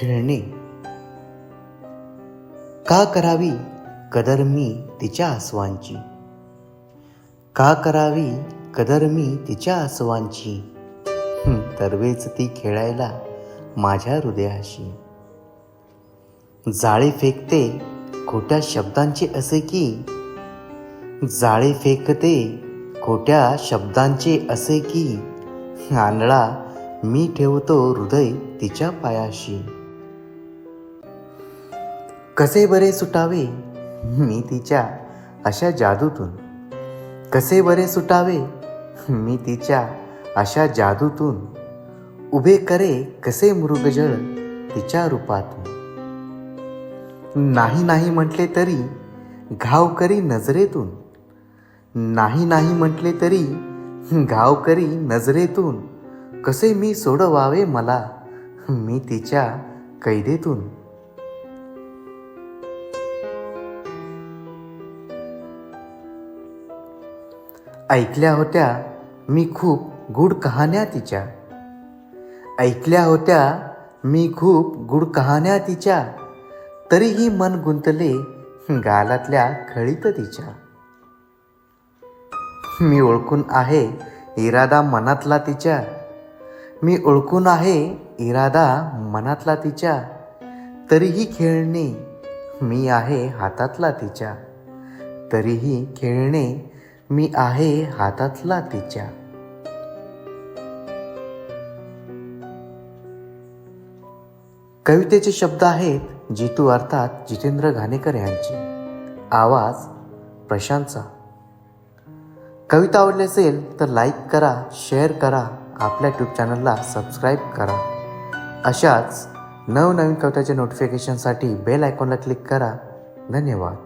खेळणे. का करावी कदर मी तिच्या आसवांची? का करावी कदर मी तिच्या आसवांची? तरवेच ती खेळायला माझ्या हृदयाशी. जाळे फेकते खोट्या शब्दांचे असे की? जाळे फेकते खोट्या शब्दांचे असे की? आंधळा मी ठेवतो हृदय तिच्या पायाशी. कसे बरे सुटावे? मी तिच्या अशा जादूतून. कसे बरे सुटावे? मी तिच्या अशा जादूतून. उभे करे कसे मृगजळ तिच्या रूपातून. नाही नाही म्हटले तरी घाव करी नजरेतून. नाही नाही म्हटले तरी घाव करी नजरेतून. कसे मी सोडवावे मला? मी तिच्या कैदेतून. ऐकल्या होत्या मी खूप गुड कहाण्या तिच्या. ऐकल्या होत्या मी खूप गुड कहाण्या तिच्या. तरीही मन गुंतले गालातल्या खळीत तिच्या. मी ओळखून आहे इरादा मनातला तिच्या. मी ओळखून आहे इरादा मनातला तिच्या. तरीही खेळणे मी आहे हातातला तिच्या. तरीही खेळणे मी आहे हातातला तिच्या. कवितेचे शब्द आहेत जितू अर्थात जितेंद्र घाणेकर यांचे. आवाज प्रशांतचा. कविता आवडली असेल तर लाईक करा शेअर करा आपल्या यूट्यूब चॅनलला सबस्क्राईब करा. अशाच नवनवीन कविताच्या नोटिफिकेशनसाठी बेल आयकॉनला क्लिक करा. धन्यवाद.